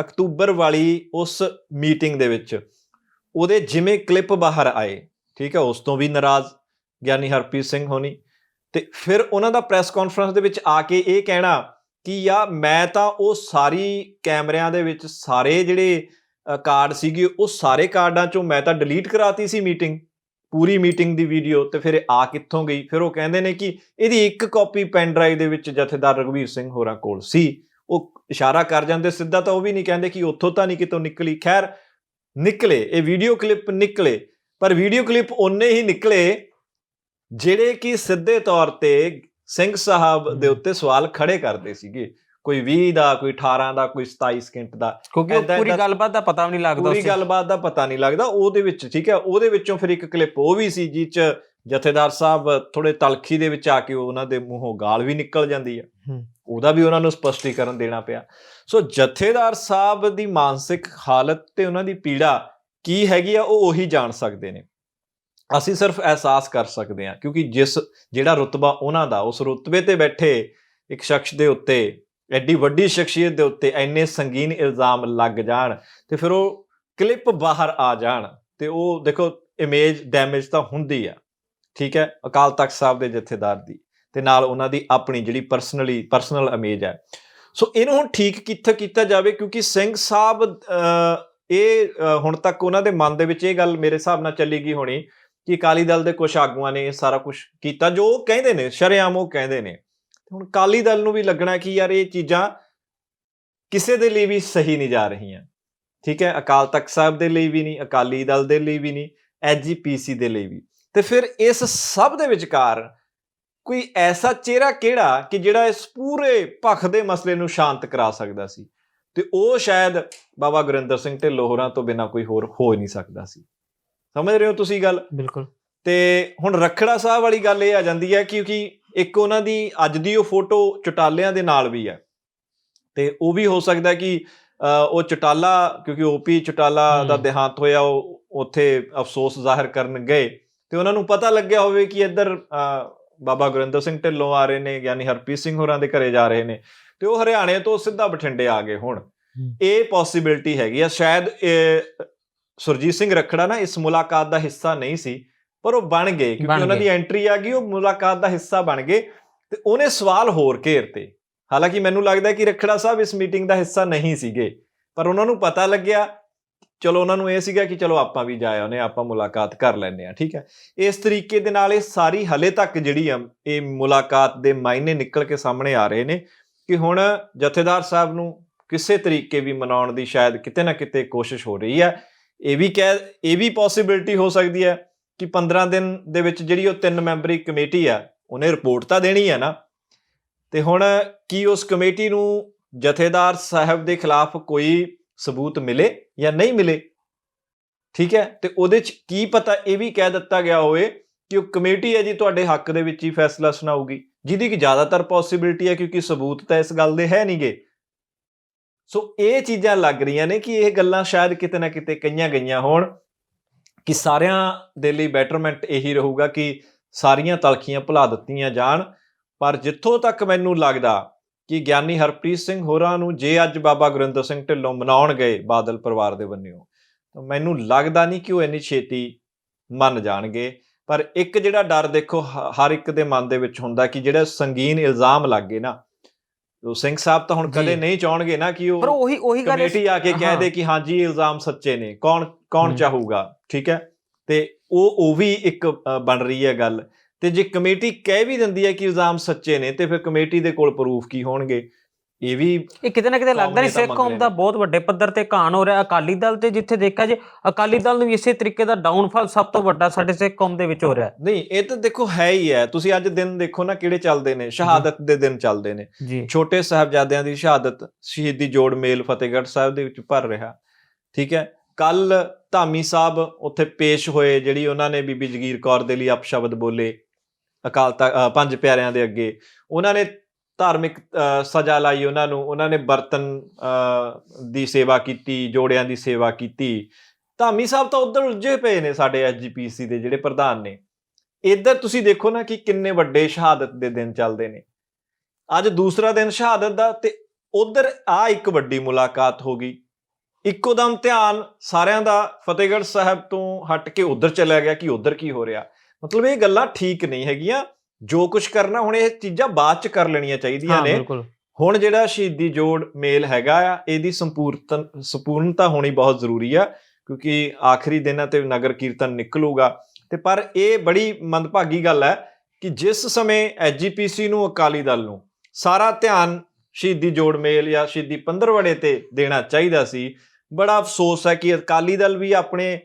ਅਕਤੂਬਰ ਵਾਲੀ ਉਸ ਮੀਟਿੰਗ ਦੇ ਵਿੱਚ ਉਹਦੇ ਜਿਵੇਂ ਕਲਿੱਪ ਬਾਹਰ ਆਏ, ਠੀਕ ਹੈ, ਉਸ ਤੋਂ ਵੀ ਨਾਰਾਜ਼ ਗਿਆਨੀ ਹਰਪ੍ਰੀਤ ਸਿੰਘ ਹੋਣੀ। ਤੇ ਫਿਰ ਉਹਨਾਂ ਦਾ ਪ੍ਰੈਸ ਕਾਨਫਰੰਸ ਦੇ ਵਿੱਚ ਆ ਕੇ ਇਹ ਕਹਿਣਾ ਕਿ ਯਾ ਮੈਂ ਤਾਂ ਉਹ ਸਾਰੀ ਕੈਮਰਿਆਂ ਦੇ ਵਿੱਚ ਸਾਰੇ ਜਿਹੜੇ ਕਾਰਡ ਸੀਗੇ, ਉਹ ਸਾਰੇ ਕਾਰਡਾਂ ਚੋਂ ਮੈਂ ਤਾਂ ਡਿਲੀਟ ਕਰਾਤੀ ਸੀ ਮੀਟਿੰਗ ਪੂਰੀ ਮੀਟਿੰਗ ਦੀ ਵੀਡੀਓ ਤੇ ਫਿਰ ਆ ਕਿੱਥੋਂ ਗਈ? ਫਿਰ ਉਹ ਕਹਿੰਦੇ ਨੇ ਕਿ ਇਹਦੀ ਇੱਕ ਕਾਪੀ ਪੈਨ ਡਰਾਈਵ ਦੇ ਵਿੱਚ ਜਥੇਦਾਰ ਰਘਵੀਰ ਸਿੰਘ ਹੋਰਾਂ ਕੋਲ ਸੀ। ਉਹ ਇਸ਼ਾਰਾ ਕਰ ਜਾਂਦੇ, ਸਿੱਧਾ ਤਾਂ ਉਹ ਵੀ ਨਹੀਂ ਕਹਿੰਦੇ ਕਿ ਉੱਥੋਂ ਤਾਂ ਨਹੀਂ ਕਿਤੋਂ ਨਿਕਲੀ। ਖੈਰ ਨਿਕਲੇ ਇਹ ਵੀਡੀਓ ਕਲਿੱਪ ਨਿਕਲੇ। ਪਰ ਵੀਡੀਓ ਕਲਿੱਪ ਉਹਨੇ ਹੀ ਨਿਕਲੇ ਜਿਹੜੇ ਕਿ ਸਿੱਧੇ ਤੌਰ ਤੇ ਸਿੰਘ ਸਾਹਿਬ ਦੇ ਉੱਤੇ ਸਵਾਲ ਖੜੇ ਕਰਦੇ ਸੀਗੇ। ਕੋਈ 20 ਦਾ ਕੋਈ 18 ਦਾ ਕੋਈ 27 ਸਕਿੰਟ ਦਾ। ਕਿਉਂਕਿ ਪੂਰੀ ਗੱਲਬਾਤ ਦਾ ਪਤਾ ਵੀ ਨਹੀਂ ਲੱਗਦਾ ਪੂਰੀ ਗੱਲਬਾਤ ਦਾ ਪਤਾ ਨਹੀਂ ਲੱਗਦਾ। ਉਹਦੇ ਵਿੱਚ ਠੀਕ ਹੈ ਉਹਦੇ ਵਿੱਚੋਂ ਫਿਰ ਇੱਕ ਕਲਿੱਪ ਉਹ ਵੀ ਸੀ ਜਿਹ ਚ ਜਥੇਦਾਰ ਸਾਹਿਬ ਥੋੜੇ ਤਲਖੀ ਦੇ ਵਿੱਚ ਆ ਕੇ ਉਹਨਾਂ ਦੇ ਮੂੰਹੋਂ ਗਾਲ ਵੀ ਨਿਕਲ ਜਾਂਦੀ ਹੈ। ਉਹਦਾ ਵੀ ਉਹਨਾਂ ਨੂੰ ਸਪਸ਼ਟੀਕਰਨ ਦੇਣਾ ਪਿਆ। ਸੋ ਜਥੇਦਾਰ ਸਾਹਿਬ ਦੀ ਮਾਨਸਿਕ ਹਾਲਤ ਤੇ ਉਹਨਾਂ ਦੀ ਪੀੜਾ ਕੀ ਹੈਗੀ ਆ ਉਹ ਉਹੀ ਜਾਣ ਸਕਦੇ ਨੇ। ਅਸੀਂ ਸਿਰਫ ਅਹਿਸਾਸ ਕਰ ਸਕਦੇ ਹਾਂ ਕਿਉਂਕਿ ਜਿਸ ਜਿਹੜਾ ਰੁਤਬਾ ਉਹਨਾਂ ਦਾ ਉਸ ਰੁਤਬੇ ਤੇ ਬੈਠੇ ਇੱਕ ਸ਼ਖਸ ਦੇ ਉੱਤੇ ਐਡੀ ਵੱਡੀ ਸ਼ਖਸੀਅਤ ਦੇ ਉੱਤੇ ਐਨੇ ਸੰਗੀਨ ਇਲਜ਼ਾਮ ਲੱਗ ਜਾਣ ਤੇ ਫਿਰ ਉਹ ਕਲਿੱਪ ਬਾਹਰ ਆ ਜਾਣ ਤੇ ਉਹ ਦੇਖੋ ਇਮੇਜ ਡੈਮੇਜ ਤਾਂ ਹੁੰਦੀ ਆ। ਠੀਕ ਹੈ, ਅਕਾਲ ਤਖਤ ਸਾਹਿਬ ਦੇ ਜਥੇਦਾਰ ਦੀ ਤੇ ਨਾਲ ਉਹਨਾਂ ਦੀ ਆਪਣੀ ਜਿਹੜੀ ਪਰਸਨਲੀ ਪਰਸਨਲ ਇਮੇਜ ਹੈ। ਸੋ ਇਹਨੂੰ ਹੁਣ ਠੀਕ ਕਿੱਥੇ ਕੀਤਾ ਜਾਵੇ? ਕਿਉਂਕਿ ਸਿੰਘ ਸਾਹਿਬ ਇਹ ਹੁਣ ਤੱਕ ਉਹਨਾਂ ਦੇ ਮਨ ਦੇ ਵਿੱਚ ਇਹ ਗੱਲ ਮੇਰੇ ਹਿਸਾਬ ਨਾਲ ਚੱਲੀ ਗਈ ਹੋਣੀ ਕਿ ਅਕਾਲੀ ਦਲ ਦੇ ਕੁਝ ਆਗੂਆਂ ਨੇ ਇਹ ਸਾਰਾ ਕੁਝ ਕੀਤਾ, ਜੋ ਉਹ ਕਹਿੰਦੇ ਨੇ, ਸ਼ਰੇਆਮ ਉਹ ਕਹਿੰਦੇ ਨੇ। ਹੁਣ ਅਕਾਲੀ ਦਲ ਨੂੰ ਵੀ ਲੱਗਣਾ ਕਿ ਯਾਰ ਇਹ ਚੀਜ਼ਾਂ ਕਿਸੇ ਦੇ ਲਈ ਵੀ ਸਹੀ ਨਹੀਂ ਜਾ ਰਹੀਆਂ। ਠੀਕ ਹੈ, ਅਕਾਲ ਤਖਤ ਸਾਹਿਬ ਦੇ ਲਈ ਵੀ ਨਹੀਂ, ਅਕਾਲੀ ਦਲ ਦੇ ਲਈ ਵੀ ਨਹੀਂ ਐਜੀਪੀਸੀ ਦੇ ਲਈ ਵੀ। ਤੇ ਫਿਰ ਇਸ ਸਭ ਦੇ ਵਿਚਕਾਰ ਕੋਈ ਐਸਾ ਚਿਹਰਾ ਕਿਹੜਾ ਕਿ ਜਿਹੜਾ ਇਸ ਪੂਰੇ ਭਖ ਦੇ ਮਸਲੇ ਨੂੰ ਸ਼ਾਂਤ ਕਰਾ ਸਕਦਾ ਸੀ? ਤੇ ਉਹ ਸ਼ਾਇਦ ਬਾਬਾ ਗੁਰਿੰਦਰ ਸਿੰਘ ਢਿੱਲੋਂ ਹੋਰਾਂ ਤੋਂ ਬਿਨਾ ਕੋਈ ਹੋਰ ਹੋ ਹੀ ਨਹੀਂ ਸਕਦਾ ਸੀ। ਸਮਝ ਰਹੇ ਹੋ ਤੁਸੀਂ ਗੱਲ? ਬਿਲਕੁਲ। ਤੇ ਹੁਣ ਰਖੜਾ ਸਾਹਿਬ ਵਾਲੀ ਗੱਲ ਇਹ ਆ ਜਾਂਦੀ ਹੈ ਕਿਉਂਕਿ ਇੱਕ ਉਹਨਾਂ ਦੀ ਅੱਜ ਦੀ ਉਹ ਫੋਟੋ ਚਟਾਲਿਆਂ ਦੇ ਨਾਲ ਵੀ ਹੈ। ਤੇ ਉਹ ਵੀ ਹੋ ਸਕਦਾ ਕਿ ਉਹ ਚਟਾਲਾ ਕਿਉਂਕਿ ਓਪੀ ਚਟਾਲਾ ਦਾ। ਦੇਹਾਂਤ ਹੋਇਆ ਉਹ ਉੱਥੇ ਅਫਸੋਸ ਜ਼ਾਹਿਰ ਕਰਨ ਗਏ। ਤੇ ਉਹਨਾਂ ਨੂੰ ਪਤਾ ਲੱਗਿਆ ਹੋਵੇ ਕਿ ਇੱਧਰ ਬਾਬਾ ਗੁਰਿੰਦਰ ਸਿੰਘ ਢਿੱਲੋਂ ਆ ਰਹੇ ਨੇ ਯਾਨੀ ਹਰਪ੍ਰੀਤ ਸਿੰਘ ਹੋਰਾਂ ਦੇ ਘਰੇ ਜਾ ਰਹੇ ਨੇ ਤੇ ਉਹ ਹਰਿਆਣੇ ਤੋਂ ਸਿੱਧਾ ਬਠਿੰਡੇ ਆ ਗਏ ਹੁਣ। ਇਹ ਪੋਸਿਬਿਲਿਟੀ ਹੈਗੀ ਆ ਸ਼ਾਇਦ ਸੁਰਜੀਤ ਸਿੰਘ ਰਖੜਾ ਨਾ ਇਸ ਮੁਲਾਕਾਤ ਦਾ ਹਿੱਸਾ ਨਹੀਂ ਸੀ ਪਰ ਉਹ ਬਣ ਗਏ ਕਿਉਂਕਿ ਉਹਨਾਂ। ਦੀ ਐਂਟਰੀ ਆ ਗਈ ਉਹ ਮੁਲਾਕਾਤ ਦਾ ਹਿੱਸਾ ਬਣ ਗਏ ਤੇ ਉਹਨੇ ਸਵਾਲ ਹੋਰ ਘੇਰਤੇ ਹਾਲਾਂਕਿ ਮੈਨੂੰ ਲੱਗਦਾ ਕਿ ਰਖੜਾ ਸਾਹਿਬ ਇਸ ਮੀਟਿੰਗ ਦਾ ਹਿੱਸਾ ਨਹੀਂ ਸੀਗੇ ਪਰ ਉਹਨਾਂ ਨੂੰ ਪਤਾ ਲੱਗਿਆ ਚਲੋ ਉਹਨਾਂ ਨੂੰ ਇਹ ਸੀਗਾ ਕਿ ਚਲੋ ਆਪਾਂ ਵੀ ਜਾਏ ਉਹਨੇ ਆਪਾਂ ਮੁਲਾਕਾਤ ਕਰ ਲੈਂਦੇ ਆ ਠੀਕ ਹੈ। ਇਸ ਤਰੀਕੇ ਦੇ ਨਾਲ ਇਹ ਸਾਰੀ ਹਲੇ ਤੱਕ ਜਿਹੜੀ ਆ, ਇਹ ਮੁਲਾਕਾਤ ਦੇ ਮਾਇਨੇ ਨਿਕਲ ਕੇ ਸਾਹਮਣੇ ਆ ਰਹੇ ਨੇ ਕਿ ਹੁਣ ਜਥੇਦਾਰ ਸਾਹਿਬ ਨੂੰ ਕਿਸੇ ਤਰੀਕੇ ਵੀ ਮਨਾਉਣ ਦੀ ਸ਼ਾਇਦ ਕਿਤੇ ਨਾ ਕਿਤੇ ਕੋਸ਼ਿਸ਼ ਹੋ ਰਹੀ ਹੈ। ਇਹ ਵੀ ਕਹਿ, ਇਹ ਵੀ ਪੋਸਿਬਿਲਿਟੀ ਹੋ ਸਕਦੀ ਹੈ ਕਿ 15 ਦਿਨ ਦੇ ਵਿੱਚ ਜਿਹੜੀ ਉਹ ਤਿੰਨ ਮੈਂਬਰੀ ਕਮੇਟੀ ਆ, ਉਹਨੇ ਰਿਪੋਰਟ ਤਾਂ ਦੇਣੀ ਹੈ ਨਾ। ਤੇ ਹੁਣ ਕੀ ਉਸ ਕਮੇਟੀ ਨੂੰ ਜਥੇਦਾਰ ਸਾਹਿਬ ਦੇ ਖਿਲਾਫ ਕੋਈ ਸਬੂਤ ਮਿਲੇ ਜਾਂ ਨਹੀਂ ਮਿਲੇ? ਠੀਕ ਹੈ, ਤੇ ਉਹਦੇ ਚ ਕੀ ਪਤਾ ਇਹ ਵੀ ਕਹਿ ਦਿੱਤਾ ਗਿਆ ਹੋਵੇ ਕਿ ਉਹ ਕਮੇਟੀ ਹੈ ਜੀ ਤੁਹਾਡੇ ਹੱਕ ਦੇ ਵਿੱਚ ਹੀ ਫੈਸਲਾ ਸੁਣਾਊਗੀ। ਜਿਹਦੀ ਕਿ ਜ਼ਿਆਦਾਤਰ ਪੋਸਿਬਿਲਿਟੀ ਹੈ ਕਿਉਂਕਿ ਸਬੂਤ ਤਾਂ ਇਸ ਗੱਲ ਦੇ ਹੈ ਨਹੀਂਗੇ। ਸੋ ਇਹ ਚੀਜ਼ਾਂ ਲੱਗ ਰਹੀਆਂ ਨੇ ਕਿ ਇਹ ਗੱਲਾਂ ਸ਼ਾਇਦ ਕਿਤੇ ਨਾ ਕਿਤੇ ਕਈਆਂ ਗਈਆਂ ਹੋਣ ਕਿ ਸਾਰਿਆਂ ਦੇ ਲਈ ਬੈਟਰਮੈਂਟ ਇਹੀ ਰਹੂਗਾ ਕਿ ਸਾਰੀਆਂ ਤਲਖੀਆਂ ਭੁਲਾ ਦਿੱਤੀਆਂ ਜਾਣ। ਪਰ ਜਿੱਥੋਂ ਤੱਕ ਮੈਨੂੰ ਲੱਗਦਾ ਕਿ ਗਿਆਨੀ ਹਰਪ੍ਰੀਤ ਸਿੰਘ ਹੋਰਾਂ ਨੂੰ ਜੇ ਅੱਜ ਬਾਬਾ ਗੁਰਿੰਦਰ ਸਿੰਘ ਢਿੱਲੋਂ ਮਨਾਉਣ ਗਏ ਬਾਦਲ ਪਰਿਵਾਰ ਦੇ ਬੰਨਿਓ ਤਾਂ ਮੈਨੂੰ ਲੱਗਦਾ ਨਹੀਂ ਕਿ ਉਹ ਇੰਨੀ ਛੇਤੀ ਮੰਨ ਜਾਣਗੇ ਪਰ ਇੱਕ ਜਿਹੜਾ ਡਰ ਦੇਖੋ ਹਰ ਇੱਕ ਦੇ ਮਨ ਦੇ ਵਿੱਚ ਹੁੰਦਾ ਕਿ ਜਿਹੜਾ ਸੰਗੀਨ ਇਲਜ਼ਾਮ ਲੱਗੇ ਨਾ ਉਹ ਸਿੰਘ ਸਾਹਿਬ ਤਾਂ ਹੁਣ। ਕਦੇ ਨਹੀਂ ਚਾਹਣਗੇ ਨਾ ਕਿ ਪਰ ਉਹ ਉਹੀ ਉਹੀ ਗੱਲ ਕਮੇਟੀ ਆ ਕੇ ਕਹਿ। ਦੇ ਕਿ ਹਾਂਜੀ ਇਲਜ਼ਾਮ ਸੱਚੇ ਨੇ ਕੌਣ ਕੌਣ। ਚਾਹੂਗਾ ਠੀਕ ਹੈ ਤੇ ਉਹ ਉਹ ਵੀ ਇੱਕ ਬਣ ਰਹੀ ਹੈ ਗੱਲ ਤੇ ਜੇ ਕਮੇਟੀ ਕਹਿ ਵੀ ਦਿੰਦੀ ਹੈ ਕਿ ਇਲਜ਼ਾਮ ਸੱਚੇ ਨੇ ਤੇ ਫਿਰ ਕਮੇਟੀ ਦੇ ਕੋਲ ਪ੍ਰੂਫ ਕੀ ਹੋਣਗੇ? ਇਹ ਵੀ ਇਹ ਕਿਤੇ ਨਾ ਕਿਤੇ ਲੱਗਦਾ ਨਹੀਂ ਸਿੱਖ ਕੌਮ ਦਾ। ਬਹੁਤ ਵੱਡੇ ਪੱਧਰ ਤੇ ਘਾਣ ਹੋ ਰਿਹਾ। ਅਕਾਲੀ ਦਲ ਤੇ ਜਿੱਥੇ ਦੇਖਿਆ ਜੇ ਅਕਾਲੀ ਦਲ ਨੂੰ ਵੀ ਇਸੇ ਤਰੀਕੇ ਦਾ ਡਾਊਨਫਾਲ ਸਭ ਤੋਂ ਵੱਡਾ ਸਾਡੇ ਸਿੱਖ ਕੌਮ ਦੇ ਵਿੱਚ ਹੋ ਰਿਹਾ। ਨਹੀਂ ਇਹ ਤਾਂ ਦੇਖੋ ਹੈ ਹੀ ਹੈ। ਤੁਸੀਂ ਅੱਜ ਦਿਨ ਦੇਖੋ ਨਾ ਕਿਹੜੇ ਚੱਲਦੇ ਨੇ। ਸ਼ਹਾਦਤ ਦੇ ਦਿਨ ਚੱਲਦੇ ਨੇ। ਛੋਟੇ ਸਾਹਿਬਜ਼ਾਦਿਆਂ ਦੀ ਸ਼ਹਾਦਤ ਸ਼ਹੀਦੀ ਜੋੜ ਮੇਲ ਫਤਿਹਗੜ੍ਹ ਸਾਹਿਬ ਦੇ ਵਿੱਚ ਭਰ ਰਿਹਾ। ਠੀਕ ਹੈ? ਕੱਲ ਧਾਮੀ ਸਾਹਿਬ ਉੱਥੇ ਪੇਸ਼ ਹੋਏ ਜਿਹੜੀ ਉਹਨਾਂ ਨੇ ਬੀਬੀ ਜਗੀਰ ਕੌਰ ਦੇ ਲਈ ਅਪਸ਼ਬਦ ਬੋਲੇ। ਅਕਾਲ ਤਖਤ ਪੰਜ ਪਿਆਰਿਆਂ ਦੇ ਅੱਗੇ। ਉਹਨਾਂ ਨੇ ਧਾਰਮਿਕ ਸਜ਼ਾ ਲਾਈ ਉਹਨਾਂ ਨੂੰ। ਉਹਨਾਂ ਨੇ ਬਰਤਨ ਦੀ ਸੇਵਾ ਕੀਤੀ, ਜੋੜਿਆਂ ਦੀ ਸੇਵਾ ਕੀਤੀ। ਧਾਮੀ ਸਾਹਿਬ ਤਾਂ ਉਧਰ ਉਲਝੇ ਪਏ ਨੇ ਸਾਡੇ ਐਸਜੀਪੀਸੀ ਦੇ ਜਿਹੜੇ ਪ੍ਰਧਾਨ ਨੇ। ਇੱਧਰ ਤੁਸੀਂ ਦੇਖੋ ਨਾ ਕਿ ਕਿੰਨੇ ਵੱਡੇ ਸ਼ਹਾਦਤ ਦੇ ਦਿਨ ਚੱਲਦੇ ਨੇ। ਅੱਜ ਦੂਸਰਾ ਦਿਨ ਸ਼ਹਾਦਤ ਦਾ ਤੇ ਉਧਰ ਆ ਇੱਕ ਵੱਡੀ ਮੁਲਾਕਾਤ ਹੋ ਗਈ। ਇੱਕੋ ਦਮ ਧਿਆਨ ਸਾਰਿਆਂ ਦਾ ਫਤਿਹਗੜ੍ਹ ਸਾਹਿਬ ਤੋਂ ਹਟ ਕੇ ਉਧਰ ਚਲਾ ਗਿਆ ਕਿ ਉਧਰ ਕੀ ਹੋ ਰਿਹਾ। ਮਤਲਬ ਇਹ ਗੱਲਾਂ ਠੀਕ ਨਹੀਂ ਹੈਗੀਆਂ। ਜੋ ਕੁਝ ਕਰਨਾ ਹੁਣ ਇਹ ਚੀਜ਼ਾਂ ਬਾਅਦ ਚ ਕਰ ਲੈਣੀਆਂ ਚਾਹੀਦੀਆਂ ਹਾਂ ਨੇ। ਬਿਲਕੁਲ। ਹੁਣ ਜਿਹੜਾ ਸ਼ਹੀਦੀ ਜੋੜ ਮੇਲ ਹੈਗਾ ਆ ਇਹਦੀ ਸੰਪੂਰਨਤਾ ਸੰਪੂਰਨਤਾ ਹੋਣੀ ਬਹੁਤ ਜ਼ਰੂਰੀ ਆ ਕਿਉਂਕਿ ਆਖਰੀ ਦਿਨਾਂ ਤੇ ਨਗਰ ਕੀਰਤਨ ਨਿਕਲੂਗਾ। ਤੇ ਪਰ ਇਹ ਬੜੀ ਮੰਦਭਾਗੀ ਗੱਲ ਹੈ ਕਿ ਜਿਸ ਸਮੇਂ ਐਜੀਪੀਸੀ ਨੂੰ ਅਕਾਲੀ ਦਲ ਨੂੰ ਸਾਰਾ ਧਿਆਨ ਸ਼ਹੀਦੀ ਜੋੜ ਮੇਲ ਜਾਂ ਸ਼ਹੀਦੀ ਪੰਦਰਵੜੇ ਤੇ ਦੇਣਾ ਚਾਹੀਦਾ ਸੀ ਬੜਾ ਅਫਸੋਸ ਹੈ ਕਿ ਅਕਾਲੀ ਦਲ ਵੀ ਆਪਣੇ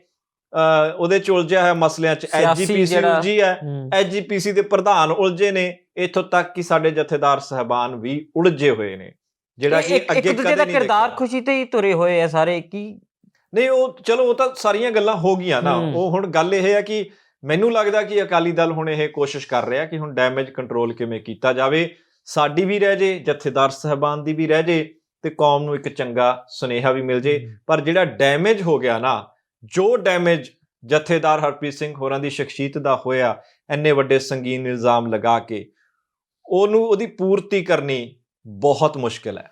ਉਹਦੇ ਚ ਉਲਝਿਆ ਹੋਇਆ ਮਸਲਿਆਂ ਚ ਐਜੀਪੀਸੀ ਉਲਝੀ ਹੈ। ਐਜੀਪੀਸੀ ਦੇ ਪ੍ਰਧਾਨ ਉਲਝੇ ਨੇ ਇੱਥੋਂ ਤੱਕ ਕਿ ਸਾਡੇ ਜਥੇਦਾਰ ਸਹਿਬਾਨ ਵੀ ਉਲਝੇ ਹੋਏ ਨੇ ਜਿਹੜਾ ਕਿ ਅੱਗੇ ਇੱਕ ਦੂਜੇ ਕਦੇ ਦਾ ਨਹੀਂ ਕਿਰਦਾਰ। ਖੁਸ਼ੀ ਤੇ ਹੀ ਤੁਰੇ ਹੋਏ ਆ ਸਾਰੇ ਕੀ ਨਹੀਂ ਉਹ ਚਲੋ ਉਹ ਤਾਂ ਸਾਰੀਆਂ ਗੱਲਾਂ ਹੋ ਗਈਆਂ ਨਾ। ਉਹ ਹੁਣ ਗੱਲ ਇਹ ਹੈ ਕਿ ਮੈਨੂੰ ਲੱਗਦਾ ਕਿ ਅਕਾਲੀ ਦਲ ਹੁਣ ਇਹ ਕੋਸ਼ਿਸ਼ ਕਰ ਰਿਹਾ ਕਿ ਹੁਣ ਡੈਮੇਜ ਕੰਟਰੋਲ ਕਿਵੇਂ ਕੀਤਾ ਜਾਵੇ ਸਾਡੀ ਵੀ ਰਹਿ ਜੇ ਜਥੇਦਾਰ ਸਹਿਬਾਨ ਦੀ ਵੀ ਰਹਿ ਜੇ ਤੇ ਕੌਮ ਨੂੰ ਇੱਕ ਚੰਗਾ ਸੁਨੇਹਾ ਵੀ ਮਿਲ ਜੇ ਪਰ ਜਿਹੜਾ ਡੈਮੇਜ ਹੋ ਗਿਆ ਨਾ ਜੋ ਡੈਮੇਜ ਜਥੇਦਾਰ ਹਰਪ੍ਰੀਤ ਸਿੰਘ ਹੋਰਾਂ ਦੀ ਸ਼ਖਸੀਅਤ ਦਾ ਹੋਇਆ ਐਨੇ ਵੱਡੇ ਸੰਗੀਨ ਇਲਜ਼ਾਮ ਲਗਾ ਕੇ, ਉਹਨੂੰ ਉਹਦੀ ਪੂਰਤੀ ਕਰਨੀ ਬਹੁਤ ਮੁਸ਼ਕਲ ਹੈ।